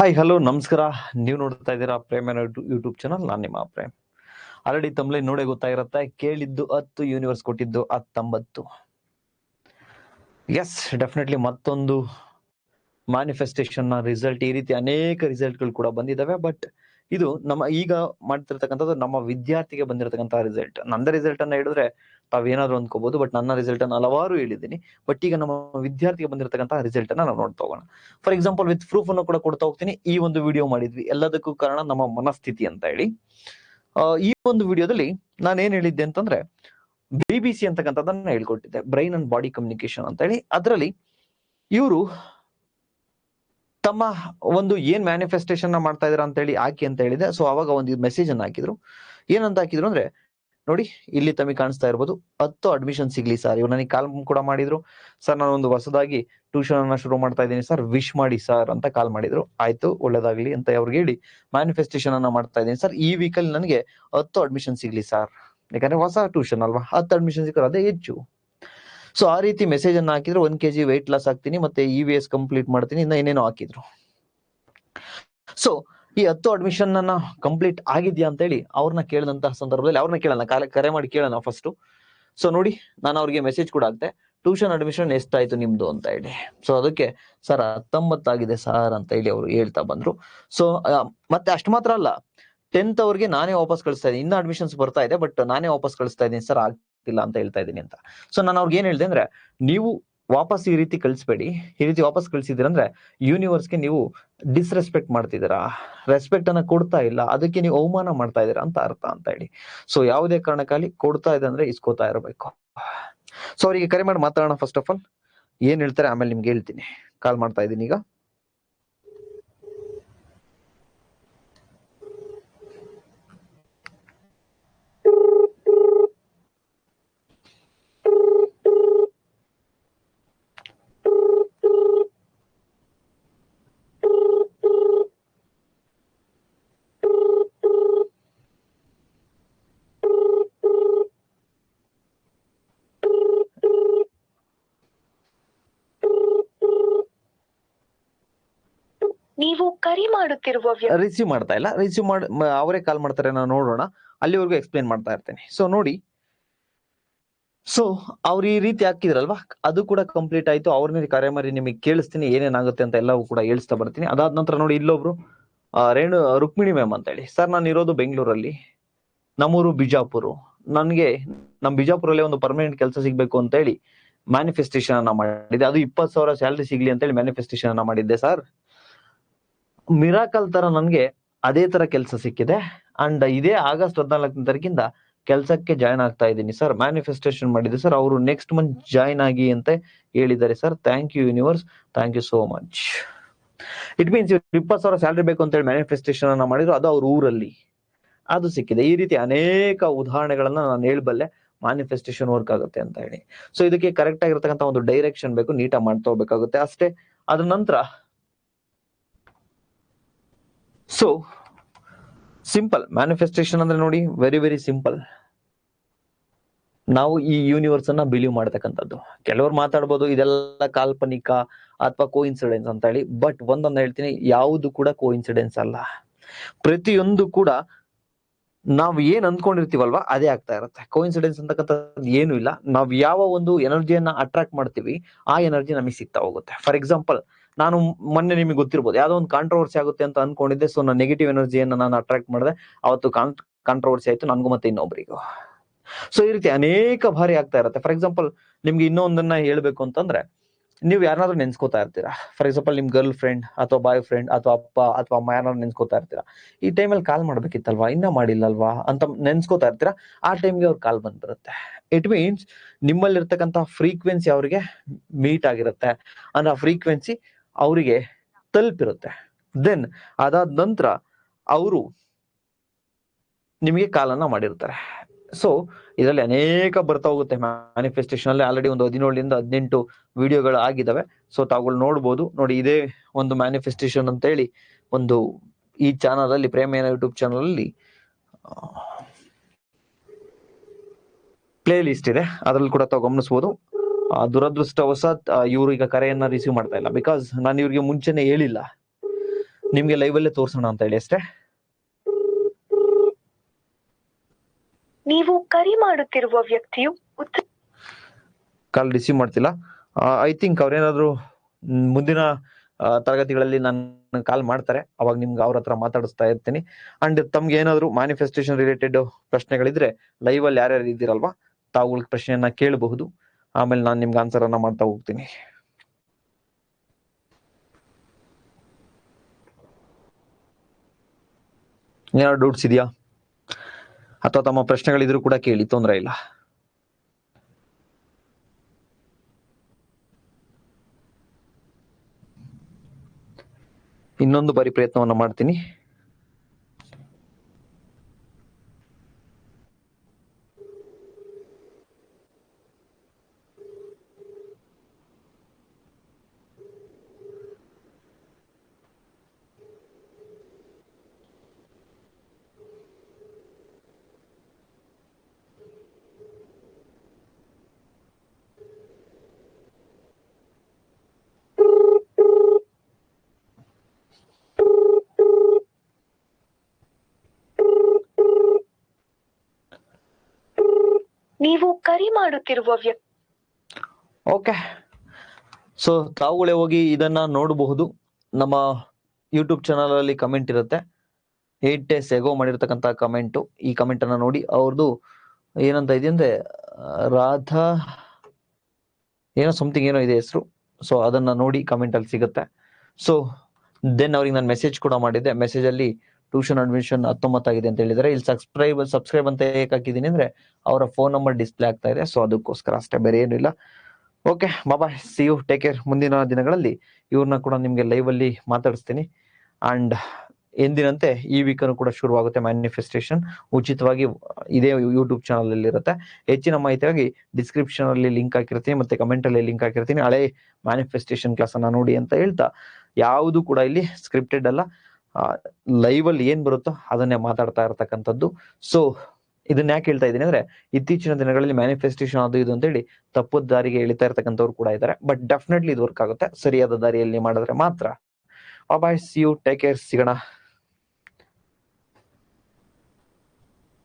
Hi hello ನಮಸ್ಕಾರ. ನೀವು ನೋಡ್ತಾ ಇದ್ದೀರಾ ಪ್ರೇಮ್ ಯೂಟ್ಯೂಬ್ ಚಾನಲ್ ನಾನು ನಿಮ್ಮ ಪ್ರೇಮ್. ಆಲ್ರೆಡಿ ತಮ್ಮಲೆ ನೋಡೇ ಗೊತ್ತಾಗಿರುತ್ತೆ. ಕೇಳಿದ್ದು ಹತ್ತು ಯೂನಿವರ್ಸ್ ಕೊಟ್ಟಿದ್ದು ಹತ್ತೊಂಬತ್ತು. ಎಸ್ ಡೆಫಿನೆಟ್ಲಿ ಮತ್ತೊಂದು ಮ್ಯಾನಿಫೆಸ್ಟೇಷನ್ನ ರಿಸಲ್ಟ್ ಈ ರೀತಿ ಅನೇಕ ರಿಸಲ್ಟ್ಗಳು ಕೂಡ ಬಂದಿದ್ದಾವೆ ಬಟ್ ಇದು ನಮ್ಮ ಈಗ ಮಾಡ್ತಿರ್ತಕ್ಕಂಥದ್ದು ನಮ್ಮ ವಿದ್ಯಾರ್ಥಿಗೆ ಬಂದಿರತಕ್ಕಂತಹ ರಿಸಲ್ಟ್ ನಂದ ರಿಸಲ್ಟ್ ಅನ್ನ ಹೇಳಿದ್ರೆ ತಾವೇನಾದ್ರು ಅಂದ್ಕೋಬಹುದು ಬಟ್ ನನ್ನ ರಿಸಲ್ಟ್ ಅನ್ನು ಹಲವಾರು ಹೇಳಿದ್ದೀನಿ. ಬಟ್ ಈಗ ನಮ್ಮ ವಿದ್ಯಾರ್ಥಿಗೆ ಬಂದಿರತಕ್ಕಂತಹ ರಿಸಲ್ಟ್ ಅನ್ನ ನಾವು ನೋಡ್ತಾ ಹೋಗೋಣ. ಫಾರ್ ಎಕ್ಸಾಂಪಲ್ ವಿತ್ ಪ್ರೂಫ್ ಅನ್ನು ಕೂಡ ಕೊಡ್ತಾ ಹೋಗ್ತೀನಿ. ಈ ಒಂದು ವಿಡಿಯೋ ಮಾಡಿದ್ವಿ. ಎಲ್ಲದಕ್ಕೂ ಕಾರಣ ನಮ್ಮ ಮನಸ್ಥಿತಿ ಅಂತ ಹೇಳಿ. ಈ ಒಂದು ವಿಡಿಯೋದಲ್ಲಿ ನಾನು ಏನ್ ಹೇಳಿದ್ದೆ ಅಂತಂದ್ರೆ ಬಿಬಿಸಿ ಸಿ ಅಂತಕ್ಕಂಥದ್ದನ್ನ ಹೇಳ್ಕೊಟ್ಟಿದ್ದೆ. ಬ್ರೈನ್ ಅಂಡ್ ಬಾಡಿ ಕಮ್ಯುನಿಕೇಶನ್ ಅಂತ ಹೇಳಿ. ಅದರಲ್ಲಿ ಇವರು ತಮ್ಮ ಒಂದು ಏನ್ ಮ್ಯಾನಿಫೆಸ್ಟೇಷನ್ ಮಾಡ್ತಾ ಇದ್ರ ಅಂತ ಹೇಳಿ ಹಾಕಿ ಅಂತ ಹೇಳಿದೆ. ಸೊ ಅವಾಗ ಒಂದು ಮೆಸೇಜ್ ಅನ್ನ ಹಾಕಿದ್ರು. ಏನಂತ ಹಾಕಿದ್ರು ಅಂದ್ರೆ ನೋಡಿ, ಇಲ್ಲಿ ತಮಗೆ ಕಾಣಿಸ್ತಾ ಇರ್ಬೋದು, ಹತ್ತು ಅಡ್ಮಿಷನ್ ಸಿಗ್ಲಿ ಸರ್ ಇವ್ರು ನನಗೆ ಕಾಲ್ ಕೂಡ ಮಾಡಿದ್ರು. ಸರ್ ನಾನು ಒಂದು ಹೊಸದಾಗಿ ಟ್ಯೂಷನ್ ಅನ್ನ ಶುರು ಮಾಡ್ತಾ ಇದ್ದೀನಿ ಸರ್ ವಿಶ್ ಮಾಡಿ ಸರ್ ಅಂತ ಕಾಲ್ ಮಾಡಿದ್ರು. ಆಯ್ತು, ಒಳ್ಳೇದಾಗ್ಲಿ ಅಂತ ಅವ್ರಿಗೆ ಹೇಳಿ ಮ್ಯಾನಿಫೆಸ್ಟೇಷನ್ ಅನ್ನ ಮಾಡ್ತಾ ಇದ್ದೀನಿ ಸರ್ ಈ ವೀಕಲ್ಲಿ ನನಗೆ ಹತ್ತು ಅಡ್ಮಿಷನ್ ಸಿಗ್ಲಿ ಸರ್ ಯಾಕಂದ್ರೆ ಹೊಸ ಟ್ಯೂಷನ್ ಅಲ್ವಾ? ಹತ್ತು ಅಡ್ಮಿಷನ್ ಸಿಕ್ಕರೆ ಅದೇ ಹೆಚ್ಚು. ಸೊ ಆ ರೀತಿ ಮೆಸೇಜ್ ಅನ್ನ ಹಾಕಿದ್ರೆ. ಒಂದ್ ಕೆಜಿ ವೆಯ್ಟ್ ಲಾಸ್ ಆಗ್ತೀನಿ ಮತ್ತೆ ಇ ವಿ ಎಸ್ ಕಂಪ್ಲೀಟ್ ಮಾಡ್ತೀನಿ, ಇನ್ನ ಏನೇನೋ ಹಾಕಿದ್ರು. ಸೊ ಈ ಹತ್ತು ಅಡ್ಮಿಷನ್ ಅನ್ನ ಕಂಪ್ಲೀಟ್ ಆಗಿದ್ಯಾ ಅಂತ ಹೇಳಿ ಅವ್ರನ್ನ ಕೇಳಿದಂತಹ ಸಂದರ್ಭದಲ್ಲಿ ಅವ್ರನ್ನ ಕೇಳೋಣ ಕರೆ ಮಾಡಿ ಕೇಳೋಣ ಫಸ್ಟ್ ಸೊ ನೋಡಿ, ನಾನು ಅವ್ರಿಗೆ ಮೆಸೇಜ್ ಕೂಡ ಆಗ್ತೆ ಟ್ಯೂಷನ್ ಅಡ್ಮಿಷನ್ ಎಷ್ಟಾಯ್ತು ನಿಮ್ದು ಅಂತ ಹೇಳಿ. ಸೊ ಅದಕ್ಕೆ ಸರ್ ಹತ್ತೊಂಬತ್ತಾಗಿದೆ ಸರ್ ಅಂತ ಹೇಳಿ ಅವರು ಹೇಳ್ತಾ ಬಂದ್ರು. ಸೊ ಮತ್ತೆ ಅಷ್ಟು ಮಾತ್ರ ಅಲ್ಲ ಟೆಂತ್ ಅವ್ರಿಗೆ ನಾನೇ ವಾಪಸ್ ಕಳಿಸ್ತಾ ಇದ್ದೀನಿ. ಇನ್ನ ಅಡ್ಮಿಷನ್ಸ್ ಬರ್ತಾ ಇದೆ ಬಟ್ ನಾನೇ ವಾಪಸ್ ಕಳಿಸ್ತಾ ಇದ್ದೀನಿ. ಸರ್ ಆಗ್ತಿಲ್ಲ ಅಂತ ಹೇಳ್ತಾ ಇದ್ದೀನಿ ಅಂತ. ಸೊ ನಾನು ಅವ್ರಿಗೆ ಏನ್ ಹೇಳಿದೆ ಅಂದ್ರೆ, ನೀವು ವಾಪಸ್ ಈ ರೀತಿ ಕಳಿಸ್ಬೇಡಿ. ಈ ರೀತಿ ವಾಪಸ್ ಕಳಿಸಿದಿರಂದ್ರೆ ಯೂನಿವರ್ಸ್ಗೆ ನೀವು ಡಿಸ್ರೆಸ್ಪೆಕ್ಟ್ ಮಾಡ್ತಿದ್ದೀರಾ? ರೆಸ್ಪೆಕ್ಟ್ ಅನ್ನ ಕೊಡ್ತಾ ಇಲ್ಲ. ಅದಕ್ಕೆ ನೀವು ಅವಮಾನ ಮಾಡ್ತಾ ಇದ್ದೀರಾ ಅಂತ ಅರ್ಥ ಅಂತ ಹೇಳಿ. ಸೊ ಯಾವುದೇ ಕಾರಣಕ್ಕಾಗಿ ಕೊಡ್ತಾ ಇದೆ ಅಂದ್ರೆ ಇಸ್ಕೋತಾ ಇರಬೇಕು. ಸೊ ಅವರಿಗೆ ಕರೆ ಮಾಡಿ ಮಾತಾಡೋಣ ಫಸ್ಟ್ ಆಫ್ ಆಲ್ ಏನ್ ಹೇಳ್ತಾರೆ? ಆಮೇಲೆ ನಿಮ್ಗೆ ಹೇಳ್ತೀನಿ. ಕಾಲ್ ಮಾಡ್ತಾ ಇದ್ದೀನಿ ಈಗ. ನೀವು ಕರೆ ಮಾಡುತ್ತಿರುವ ರಿಸೀವ್ ಮಾಡ್ತಾ ಇಲ್ಲ. ರಿಸೀವ್ ಮಾಡಿ ಅವರೇ ಕಾಲ್ ಮಾಡ್ತಾರೆ ನಾವು ನೋಡೋಣ. ಅಲ್ಲಿವರೆಗೂ ಎಕ್ಸ್ಪ್ಲೇನ್ ಮಾಡ್ತಾ ಇರ್ತೇನೆ. ಸೊ ನೋಡಿ. ಸೊ ಅವ್ರು ಈ ರೀತಿ ಹಾಕಿದ್ರಲ್ವಾ? ಅದು ಕೂಡ ಕಂಪ್ಲೀಟ್ ಆಯ್ತು. ಅವ್ರನ್ನ ಕರೆ ಮಾಡಿ ನಿಮಗೆ ಕೇಳಿಸ್ತೀನಿ, ಏನೇನಾಗುತ್ತೆ ಅಂತ ಎಲ್ಲವೂ ಕೂಡ ಹೇಳ್ಸ್ತಾ ಬರ್ತೀನಿ. ಅದಾದ ನಂತರ ನೋಡಿ ಇಲ್ಲೊಬ್ರು ರೇಣು ರುಕ್ಮಿಣಿ ಮ್ಯಾಮ್ ಅಂತ ಹೇಳಿ. ಸರ್, ನಾನು ಇರೋದು ಬೆಂಗಳೂರಲ್ಲಿ. ನಮ್ಮೂರು ಬಿಜಾಪುರ. ನನಗೆ ನಮ್ಮ ಬಿಜಾಪುರಲ್ಲೇ ಒಂದು ಪರ್ಮನೆಂಟ್ ಕೆಲಸ ಸಿಗ್ಬೇಕು ಅಂತ ಹೇಳಿ ಮ್ಯಾನಿಫೆಸ್ಟೇಷನ್ ಅನ್ನ ಮಾಡಿದ್ದೆ. ಅದು ಇಪ್ಪತ್ತು ಸಾವಿರ ಸ್ಯಾಲ್ರಿ ಸಿಗ್ಲಿ ಅಂತ ಹೇಳಿ ಮ್ಯಾನಿಫೆಸ್ಟೇಷನ್ ಅನ್ನ ಮಾಡಿದ್ದೆ, ಸರ್. ಮಿರಾಕಲ್ ತರ ನನ್ಗೆ ಅದೇ ತರ ಕೆಲಸ ಸಿಕ್ಕಿದೆ. ಅಂಡ್ ಇದೇ ಆಗಸ್ಟ್ ಹದಿನಾಲ್ಕನೇ ತಾರೀಕಿಂದ ಕೆಲಸಕ್ಕೆ ಜಾಯ್ನ್ ಆಗ್ತಾ ಇದ್ದೀನಿ ಸರ್ ಮ್ಯಾನಿಫೆಸ್ಟೇಷನ್ ಮಾಡಿದೆ ಸರ್ ಅವರು ನೆಕ್ಸ್ಟ್ ಮಂತ್ ಜಾಯ್ನ್ ಆಗಿ ಅಂತ ಹೇಳಿದ್ದಾರೆ sir thank you universe thank you so much it means ಇಪ್ಪತ್ತು ಸಾವಿರ ಸ್ಯಾಲ್ರಿ ಬೇಕು ಅಂತ ಹೇಳಿ ಮ್ಯಾನಿಫೆಸ್ಟೇಷನ್ ಅನ್ನ ಮಾಡಿದ್ರು. ಅದು ಅವ್ರ ಊರಲ್ಲಿ. ಅದು ಸಿಕ್ಕಿದೆ. ಈ ರೀತಿ ಅನೇಕ ಉದಾಹರಣೆಗಳನ್ನ ನಾನು ಹೇಳ್ಬಲ್ಲೆ ಮ್ಯಾನಿಫೆಸ್ಟೇಷನ್ ವರ್ಕ್ ಆಗುತ್ತೆ ಅಂತ ಹೇಳಿ. ಸೊ ಇದಕ್ಕೆ ಕರೆಕ್ಟ್ ಆಗಿರ್ತಕ್ಕಂಥ ಒಂದು ಡೈರೆಕ್ಷನ್ ಬೇಕು. ನೀಟಾಗಿ ಮಾಡ್ತಾ ಹೋಗ್ಬೇಕಾಗುತ್ತೆ. ಅಷ್ಟೇ. ಅದ್ರ ನಂತರ ಸೊ ಸಿಂಪಲ್ ಮ್ಯಾನಿಫೆಸ್ಟೇಷನ್ ಅಂದ್ರೆ ನೋಡಿ ವೆರಿ ವೆರಿ ಸಿಂಪಲ್ ನಾವು ಈ ಯೂನಿವರ್ಸ್ ಅನ್ನ ಬಿಲೀವ್ ಮಾಡ್ತಕ್ಕಂಥದ್ದು. ಕೆಲವರು ಮಾತಾಡ್ಬೋದು, ಇದೆಲ್ಲ ಕಾಲ್ಪನಿಕ ಅಥವಾ ಕೋ ಇನ್ಸಿಡೆನ್ಸ್ ಅಂತ ಹೇಳಿ ಬಟ್ ಒಂದೊಂದು ಹೇಳ್ತೀನಿ, ಯಾವುದು ಕೂಡ ಕೋ ಇನ್ಸಿಡೆನ್ಸ್ ಅಲ್ಲ. ಪ್ರತಿಯೊಂದು ಕೂಡ ನಾವ್ ಏನ್ ಅಂದ್ಕೊಂಡಿರ್ತೀವಲ್ವಾ, ಅದೇ ಆಗ್ತಾ ಇರುತ್ತೆ. ಕೋ ಇನ್ಸಿಡೆನ್ಸ್ ಅಂತಕ್ಕಂಥದ್ದು ಏನು ಇಲ್ಲ. ನಾವ್ ಯಾವ ಒಂದು ಎನರ್ಜಿಯನ್ನ ಅಟ್ರಾಕ್ಟ್ ಮಾಡ್ತೀವಿ, ಆ ಎನರ್ಜಿ ನಮಗೆ ಸಿಗ್ತಾ ಹೋಗುತ್ತೆ. ಫಾರ್ ಎಕ್ಸಾಂಪಲ್ ನಾನು ಮೊನ್ನೆ ನಿಮಗೆ ಗೊತ್ತಿರ್ಬೋದು. ಯಾವುದೋ ಒಂದು ಕಾಂಟ್ರವರ್ಸಿ ಆಗುತ್ತೆ ಅಂತ ಅನ್ಕೊಂಡಿದ್ದೆ. ಸೊ ನಾನು ನೆಗೆಟಿವ್ ಎನರ್ಜಿಯನ್ನ ನಾನು ಅಟ್ರಾಕ್ಟ್ ಮಾಡಿದೆ. ಅವತ್ತು ಕಾಂಟ್ರವರ್ಸಿ ಆಯ್ತು. ನನಗೂ ಮತ್ತೆ ಇನ್ನೊಬ್ಬರಿಗೂ ಸೊ ಈ ರೀತಿ ಅನೇಕ ಬಾರಿ ಆಗ್ತಾ ಇರುತ್ತೆ. ಫಾರ್ ಎಕ್ಸಾಂಪಲ್ ನಿಮ್ಗೆ ಇನ್ನೊಂದನ್ನ ಹೇಳ್ಬೇಕು ಅಂತಂದ್ರೆ, ನೀವು ಯಾರನ್ನಾದ್ರೂ ನೆನ್ಸ್ಕೋತಾ ಇರ್ತೀರಾ? ಫಾರ್ ಎಕ್ಸಾಂಪಲ್ ನಿಮ್ ಗರ್ಲ್ ಫ್ರೆಂಡ್ ಅಥವಾ ಬಾಯ್ ಫ್ರೆಂಡ್ ಅಥವಾ ಅಪ್ಪ ಅಥವಾ ಅಮ್ಮ ಯಾರನ್ನಾದ್ರು ನೆನ್ಸ್ಕೋತಾ ಇರ್ತೀರಾ? ಈ ಟೈಮಲ್ಲಿ ಕಾಲ್ ಮಾಡ್ಬೇಕಿತ್ತಲ್ವಾ? ಇನ್ನ ಮಾಡಿಲ್ಲಲ್ವಾ? ಅಂತ ನೆನ್ಸ್ಕೋತಾ ಇರ್ತೀರಾ? ಆ ಟೈಮ್ಗೆ ಅವ್ರ ಕಾಲ್ ಬಂದ್ಬಿಡುತ್ತೆ. ಇಟ್ ಮೀನ್ಸ್ ನಿಮ್ಮಲ್ಲಿರ್ತಕ್ಕಂಥ ಫ್ರೀಕ್ವೆನ್ಸಿ ಅವ್ರಿಗೆ ಮೀಟ್ ಆಗಿರುತ್ತೆ. ಅಂದ್ರೆ ಆ ಫ್ರೀಕ್ವೆನ್ಸಿ ಅವರಿಗೆ ತಲುಪಿರುತ್ತೆ. ದೆನ್ ಅದಾದ ನಂತರ ಅವರು ನಿಮಗೆ ಕಾಲನ್ನ ಮಾಡಿರ್ತಾರೆ. ಸೊ ಇದರಲ್ಲಿ ಅನೇಕ ಬರ್ತಾ ಹೋಗುತ್ತೆ. ಮ್ಯಾನಿಫೆಸ್ಟೇಷನ್ ಅಲ್ಲಿ ಆಲ್ರೆಡಿ ಒಂದು ಹದಿನೇಳರಿಂದ ಹದಿನೆಂಟು ವಿಡಿಯೋಗಳು ಆಗಿದ್ದಾವೆ ಸೊ ತಾವುಗಳು ನೋಡ್ಬೋದು. ನೋಡಿ, ಇದೇ ಒಂದು ಮ್ಯಾನಿಫೆಸ್ಟೇಷನ್ ಅಂತ ಹೇಳಿ ಒಂದು ಈ ಚಾನಲ್ ಅಲ್ಲಿ ಪ್ರೇಮ ಯೂಟ್ಯೂಬ್ ಚಾನಲ್ ಅಲ್ಲಿ ಪ್ಲೇ ಲಿಸ್ಟ್ ಇದೆ. ಅದ್ರಲ್ಲಿ ಕೂಡ ತಾವು ಗಮನಿಸಬಹುದು ದುರದೃಷ್ಟವಶಾತ್ ಇವರು ಈಗ ಕರೆಯನ್ನ ರಿಸೀವ್ ಮಾಡ್ತಾ ಇಲ್ಲ. ಬಿಕಾಸ್ ನಾನು ಇವ್ರಿಗೆ ಮುಂಚೆನೆ ಹೇಳಿಲ್ಲ. ನಿಮ್ಗೆ ಲೈವ್ ಅಲ್ಲೇ ತೋರ್ಸೋಣ ಅಂತ ಹೇಳಿ ಅಷ್ಟೇ. ನೀವು ಕರೆ ಮಾಡುತ್ತಿರುವ ವ್ಯಕ್ತಿಯು ಕಾಲ್ ರಿಸೀವ್ ಮಾಡ್ತಿಲ್ಲ. ಐ ಥಿಂಕ್ ಅವ್ರೇನಾದ್ರು ಮುಂದಿನ ತರಗತಿಗಳಲ್ಲಿ ನನ್ನ ಕಾಲ್ ಮಾಡ್ತಾರೆ. ಅವಾಗ ನಿಮ್ಗೆ ಅವ್ರ ಹತ್ರ ಮಾತಾಡಿಸ್ತಾ ಇರ್ತೀನಿ. ಅಂಡ್ ತಮ್ಗೆ ಏನಾದ್ರು ಮ್ಯಾನಿಫೆಸ್ಟೇಷನ್ ರಿಲೇಟೆಡ್ ಪ್ರಶ್ನೆಗಳಿದ್ರೆ ಲೈವ್ ಅಲ್ಲಿ ಯಾರ್ಯಾರು ಇದ್ದೀರಲ್ವಾ ತಾವುಗಳ ಪ್ರಶ್ನೆಯನ್ನ ಕೇಳಬಹುದು. ಆಮೇಲೆ ನಾನು ನಿಮ್ಗೆ ಆನ್ಸರ್ ಅನ್ನ ಮಾಡ್ತಾ ಹೋಗ್ತೀನಿ. ಏನಾದ್ರು ಡೌಟ್ಸ್ ಇದೆಯಾ? ಅಥವಾ ತಮ್ಮ ಪ್ರಶ್ನೆಗಳಿದ್ರು ಕೂಡ ಕೇಳಿ, ತೊಂದರೆ ಇಲ್ಲ. ಇನ್ನೊಂದು ಬಾರಿ ಪ್ರಯತ್ನವನ್ನು ಮಾಡ್ತೀನಿ. ನೀವು ಕರಿ ಮಾಡುತ್ತಿರುವ ವ್ಯಕ್ತಿ ಓಕೆ ಸೊ ತಾವುಗಳೇ ಹೋಗಿ ಇದನ್ನ ನೋಡಬಹುದು. ನಮ್ಮ ಯೂಟ್ಯೂಬ್ ಚಾನಲ್ ಅಲ್ಲಿ ಕಮೆಂಟ್ ಇರುತ್ತೆ. ಏಟ್ ಡೇಸ್ ಎಗೋ ಮಾಡಿರ್ತಕ್ಕಂಥ ಕಮೆಂಟ್ ಈ ಕಮೆಂಟ್ ಅನ್ನ ನೋಡಿ ಅವ್ರದ್ದು ಏನಂತ ಇದೆ ಅಂದ್ರೆ, ರಾಧಾ ಏನೋ ಸಮಥಿಂಗ್ ಏನೋ ಇದೆ ಹೆಸರು. ಸೊ ಅದನ್ನ ನೋಡಿ ಕಮೆಂಟ್ ಅಲ್ಲಿ ಸಿಗುತ್ತೆ. ಸೊ ದೆನ್ ಅವ್ರಿಗೆ ನಾನು ಮೆಸೇಜ್ ಕೂಡ ಮಾಡಿದ್ದೆ. ಮೆಸೇಜ್ ಅಲ್ಲಿ ಟ್ಯೂಷನ್ ಅಡ್ಮಿಷನ್ ಹತ್ತೊಂಬತ್ತಾಗಿದೆ ಅಂತ ಹೇಳಿದ್ರೆ ಇಲ್ಲಿ ಸಬ್ಸ್ಕ್ರೈಬ್ ಸಬ್ಸ್ಕ್ರೈಬ್ ಅಂತ ಏಕೆ ಹಾಕಿದ್ದೀನಿ ಅಂದ್ರೆ ಅವರ ಫೋನ್ ನಂಬರ್ ಡಿಸ್ಪ್ಲೇ ಆಗ್ತಾ ಇದೆ. ಸೊ ಅದಕ್ಕೋಸ್ಕರ ಅಷ್ಟೇ, ಬೇರೆ ಏನು ಇಲ್ಲ. ಓಕೆ ಬಾಬಾ ಸಿ ಯು ಟೇಕ್ ಕೇರ್ ಮುಂದಿನ ದಿನಗಳಲ್ಲಿ ಇವ್ರನ್ನ ಕೂಡ ನಿಮಗೆ ಲೈವ್ ಅಲ್ಲಿ ಮಾತಾಡಿಸ್ತೀನಿ. ಅಂಡ್ ಎಂದಿನಂತೆ ಈ ವೀಕ್ ಕೂಡ ಶುರುವಾಗುತ್ತೆ ಮ್ಯಾನಿಫೆಸ್ಟೇಷನ್ ಉಚಿತವಾಗಿ ಇದೇ ಯೂಟ್ಯೂಬ್ ಚಾನಲ್ ಅಲ್ಲಿ ಇರುತ್ತೆ. ಹೆಚ್ಚಿನ ಮಾಹಿತಿಯಾಗಿ ಡಿಸ್ಕ್ರಿಪ್ಷನ್ ಅಲ್ಲಿ ಲಿಂಕ್ ಹಾಕಿರ್ತೀನಿ, ಮತ್ತೆ ಕಮೆಂಟ್ ಅಲ್ಲಿ ಲಿಂಕ್ ಹಾಕಿರ್ತೀನಿ. ಹಳೆ ಮ್ಯಾನಿಫೆಸ್ಟೇಷನ್ ಕ್ಲಾಸ್ ಅನ್ನ ನೋಡಿ ಅಂತ ಹೇಳ್ತಾ, ಯಾವುದು ಕೂಡ ಇಲ್ಲಿ ಸ್ಕ್ರಿಪ್ಟೆಡ್ ಅಲ್ಲ. ಲೈವ್ ಅಲ್ಲಿ ಏನ್ ಬರುತ್ತೋ ಅದನ್ನೇ ಮಾತಾಡ್ತಾ ಇರತಕ್ಕಂಥದ್ದು. ಸೊ ಇದನ್ನ ಯಾಕೆ ಹೇಳ್ತಾ ಇದ್ದೀನಿ ಅಂದ್ರೆ, ಇತ್ತೀಚಿನ ದಿನಗಳಲ್ಲಿ ಮ್ಯಾನಿಫೆಸ್ಟೇಷನ್ ಅದು ಇದು ಅಂತ ಹೇಳಿ ತಪ್ಪು ದಾರಿಗೆ ಎಳಿತಾ ಇರ್ತಕ್ಕಂಥವ್ರು ಕೂಡ ಇದ್ದಾರೆ. ಬಟ್ ಡೆಫಿನೆಟ್ಲಿ ಇದು ವರ್ಕ್ ಆಗುತ್ತೆ. ಸರಿಯಾದ ದಾರಿಯಲ್ಲಿ ಮಾಡಿದ್ರೆ ಮಾತ್ರ. Bye see you take care ಸಿಗೋಣ.